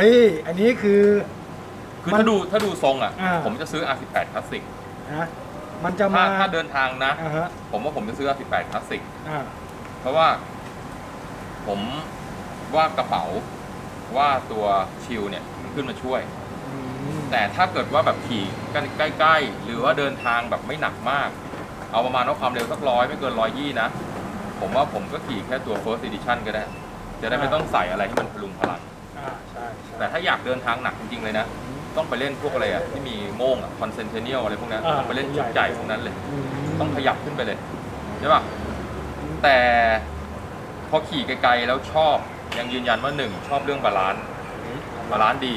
ฮ้ย อันนี้คือ คือมันถ้าดูถ้าดูทรงอะ อ่า ผมจะซื้อ R18 คลาสสิกนะมันจะถ้ามาถ้าเดินทางนะ อ่าฮะผมว่าผมจะซื้อ R18 คลาสสิกอ่าเพราะว่า ผมว่ากระเป๋าว่าตัวชิลเนี่ยมันขึ้นมาช่วย อืมแต่ถ้าเกิดว่าแบบขี่กันใกล้ๆ หรือว่าเดินทางแบบไม่หนักมาก เอาประมาณว่าความเร็วสักร้อยไม่เกินร้อยยี่นะ ผมว่าผมก็ขี่แค่ตัว first edition ก็ได้ จะได้ไม่ต้องใส่อะไรให้มันพลุงพลังอ่า ใช่ใช่แต่ถ้าอยากเดินทางหนักจริงๆเลยนะ ต้องไปเล่นพวกอะไรอะที่มีโม่งอะคอนเซนเทเนียลอะไรพวกนั้นอ่า ไปเล่นชุดใหญ่พวกนั้นเลยอืมต้องขยับขึ้นไปเลยใช่ป่ะแต่พอขี่ไกลๆแล้วชอบยังยืนยันว่าหนึ่งชอบเรื่องบาลานซ์บาลานซ์ดี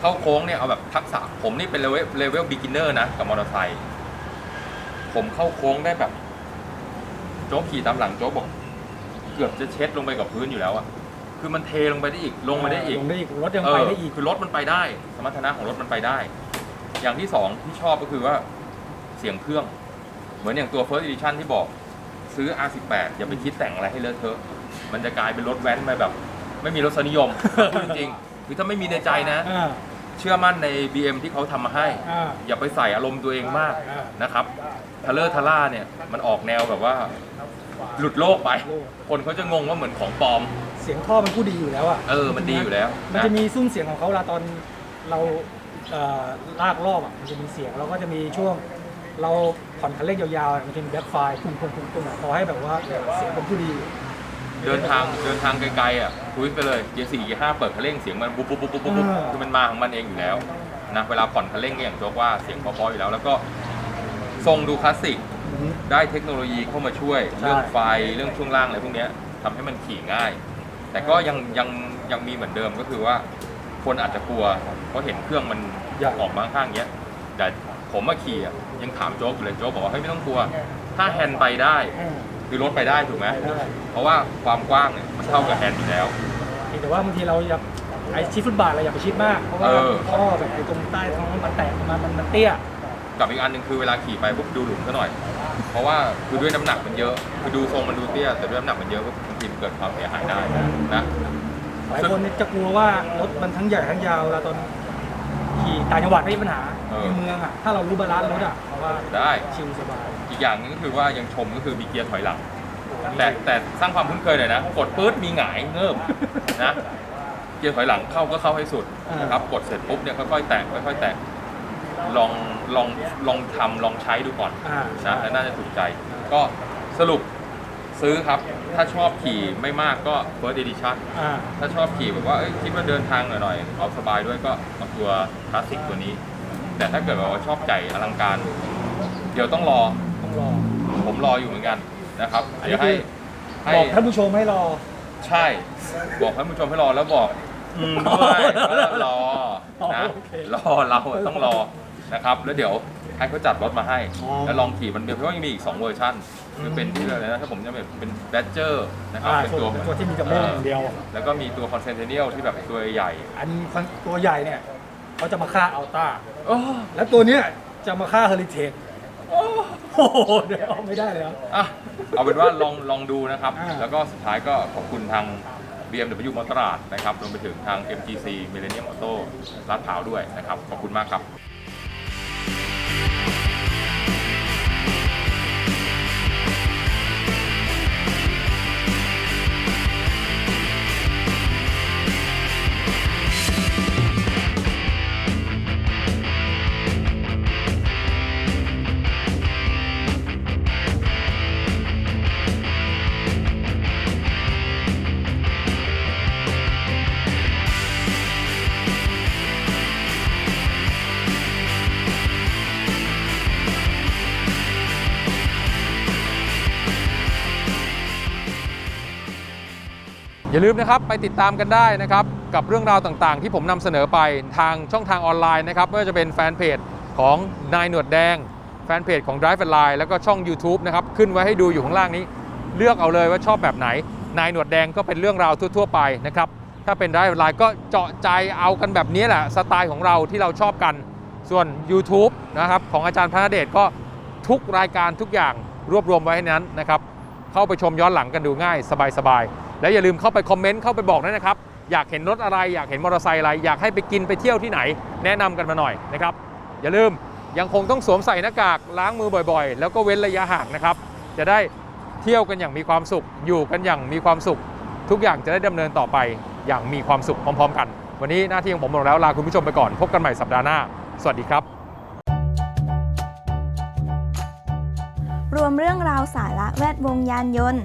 เข้าโค้งเนี่ยเอาแบบทักษะผมนี่เป็นเลเวลเลเวลบิ๊กินเนอร์นะ กับมอเตอร์ไซค์ผมเข้าโค้งได้แบบ โจ๊กขี่ตามหลังโจ๊กบอกเกือบจะเช็ดลงไปกับพื้นอยู่แล้วอะ คือมันเทลงไปได้อีกลงไปได้อีกลงได้อีกรถยังเอไปอได้อีกคือรถมันไปได้ สมรรถนะของรถมันไปได้ อย่างที่สองที่ชอบก็คือว่าเสียงเครื่อง เหมือนอย่างตัว First Edition ที่บอกซื้อ R18 อย่าไปคิดแต่งอะไรให้เลอะเทอะมันจะกลายเป็นรถแว้นไปแบบ ไม่มีรสนิยมพูดจริงๆคือถ้าไม่มีในใจนะอ่าเชื่อมั่นใน BM ที่เขาทำมาให้อ่าอย่าไปใส่อารมณ์ตัวเองมากอ่านะครับทะเลอร์ทาร่าเนี่ยมันออกแนวแบบว่า หลุดโลกไป คนเขาจะงงว่าเหมือนของปลอม เสียงท่อมันผู้ดีอยู่แล้วอะเออมันดีอยู่แล้วมันนะจะมีซุ้มเสียงของเขาเวลาตอนเราเอ่อลากรอบอะมันจะมีเสียงแล้วก็จะมีช่วง เราผ่อนคันเร่งยาวๆมันจะมีแบ็คไฟล์พุ่งพุ่งพุ่งพุ่งอะพอให้แบบว่าเสียงเป็นผู้ดี เดินทางเดินทางไกลๆอะคุยไปเลยเกียร์สี่เกียร์ห้าเปิดคันเร่งเสียงมันบุ๊บบุ๊บบุ๊บบุ๊บบุ๊บอ่าคือมันมาของมันเองอยู่แล้วนะเวลาผ่อนคันเร่งเนี่ยอย่างโจ๊กว่าเสียงเพอๆอยู่แล้ว แล้วก็ทรงดูคลาสสิก อืมได้เทคโนโลยีเข้ามาช่วย ใช่ เรื่องไฟเรื่องช่วงล่างอะไรพวกเนี้ยทำให้มันขี่ง่าย แต่ก็ยังยังยังมีเหมือนเดิมก็คือว่า คนอาจจะกลัวเพราะเห็นเครื่องมันใหญ่ออกมาข้างๆเงี้ย แต่ผมมาขี่อะยังถามโจ๊กอยู่เลยโจ๊กบอกว่าเฮ้ยไม่ต้องกลัว ถ้าแฮนด์ไปได้อ่าคือรถไปได้ถูกไหมไปได้ เพราะว่าความกว้างเนี่ยมันเท่ากับแฮนด์อยู่แล้ว เพียงแต่ว่าบางทีเราอย่าไอ้ชิดฟุตบาทเราอย่าไปชิดมาก เพราะว่าเออ ท่อแบบไอ้ตรงใต้ท้องมันแตกมันมันมันเตี้ย กับอีกอันหนึ่งคือเวลาขี่ไปปุ๊บดูหลุมซะหน่อย เพราะว่าคือด้วยน้ำหนักมันเยอะ คือดูทรงมันดูเตี้ยแต่ด้วยน้ำหนักมันเยอะปุ๊บบางทีมันเกิดความเสียหายได้นะ หลายคนเนี่ยจะกลัวว่ารถมันทั้งใหญ่ทั้งยาวเวลาตอนขี่ต่างจังหวัดไม่มีปัญหาเออ ในเมืองอะถ้าเรารู้บาลานซ์รถอะเพราะว่าได้ชิลสบายอีกอย่างหนึงก็คือว่ายังชมก็คือมีเกียร์ถอยหลัง แต่แต่สร้างความคุ้นเคยหน่อยนะ กดปื๊ดมีหงายเงิบนะ เกียร์ถอยหลังเข้าก็เข้าให้สุดนะครับ กดเสร็จปุ๊บเนี่ยค่อยๆแตะค่อยๆแตะ ลองลองลองทำลองใช้ดูก่อนอ่านะแล้วน่าจะถูกใจ ก็สรุปซื้อครับ ถ้าชอบขี่ไม่มากก็ first edition อ่าถ้าชอบขี่แบบว่าเอ้ยคิดว่าเดินทางหน่อยๆเอาสบายด้วยก็เอาตัวคลาสสิกตัวนี้ แต่ถ้าเกิดแบบว่าชอบใจอลังการ เดี๋ยวต้องรอ ต้องรอ ผมรออยู่เหมือนกันนะครับ อันนี้เดี๋ยวให้คือ ให้บอกท่านผู้ชมให้รอ ใช่ บอกท่านผู้ชมให้รอแล้วบอกอืมด้วยว่ารอนะโอเครอเราต้องรอ นะครับแล้วเดี๋ยวให้เขาจัดรถมาให้ อ๋อแล้วลองขี่มันเดียวเพราะว่ายังมีอีก 2 เวอร์ชันคือเป็นที่อะไรนะถ้าผมจำไม่ผิดเป็นแบดเจอร์นะครับอ่าเป็นส่ตัววนตัวที่มีกระโปรงอย่างเดียว แล้วก็มีตัวคอนเซนเทเนียลที่แบบตัวใหญ่อันตัวใหญ่เนี่ยเขาจะมาฆ่าอัลต้า โอ้แล้วตัวเนี้ยจะมาฆ่าเฮอริเทจโอ้โหเดี๋ยวเอาไม่ได้เลยครับอะเอาเป็นว่าลองลองดูนะครับ อ่า แล้วก็สุดท้ายก็ขอบคุณทาง BMW มอเตอร์ราดนะครับรวมไปถึงทาง MGC Millennium Auto ลาดพร้าวด้วยนะครับ ขอบคุณมากครับ อย่าลืมนะครับไปติดตามกันได้นะครับกับเรื่องราวต่างๆ ที่ผมนำเสนอไปทางช่องทางออนไลน์นะครับไม่ว่าจะเป็นแฟนเพจของนายหนวดแดง แฟนเพจของ Drive and Line แล้วก็ช่อง YouTube นะครับขึ้นไว้ให้ดูอยู่ข้างล่างนี้ เลือกเอาเลยว่าชอบแบบไหน นายหนวดแดงก็เป็นเรื่องราวทั่ว ๆ ไปนะครับถ้าเป็น Drive and Line ก็เจาะใจเอากันแบบนี้แหละสไตล์ของเราที่เราชอบกัน ส่วน YouTube นะครับของอาจารย์พระนเดชก็ทุกรายการทุกอย่างรวบรวมไว้ให้นั้นนะครับเข้าไปชมย้อนหลังกันดูง่ายสบายๆ และอย่าลืมเข้าไปคอมเมนต์เข้าไปบอกด้วยนะครับ อยากเห็นรถอะไร อยากเห็นมอเตอร์ไซค์อะไร อยากให้ไปกินไปเที่ยวที่ไหน แนะนำกันมาหน่อยนะครับ อย่าลืมยังคงต้องสวมใส่หน้ากากล้างมือบ่อยๆ แล้วก็เว้นระยะห่างนะครับ จะได้เที่ยวกันอย่างมีความสุข อยู่กันอย่างมีความสุข ทุกอย่างจะได้ดำเนินต่อไปอย่างมีความสุขพร้อม ๆ กัน วันนี้หน้าที่ของผมหมดแล้วลาคุณผู้ชมไปก่อนพบกันใหม่สัปดาห์หน้า สวัสดีครับ รวมเรื่องราวสาระแวดวงยานยนต์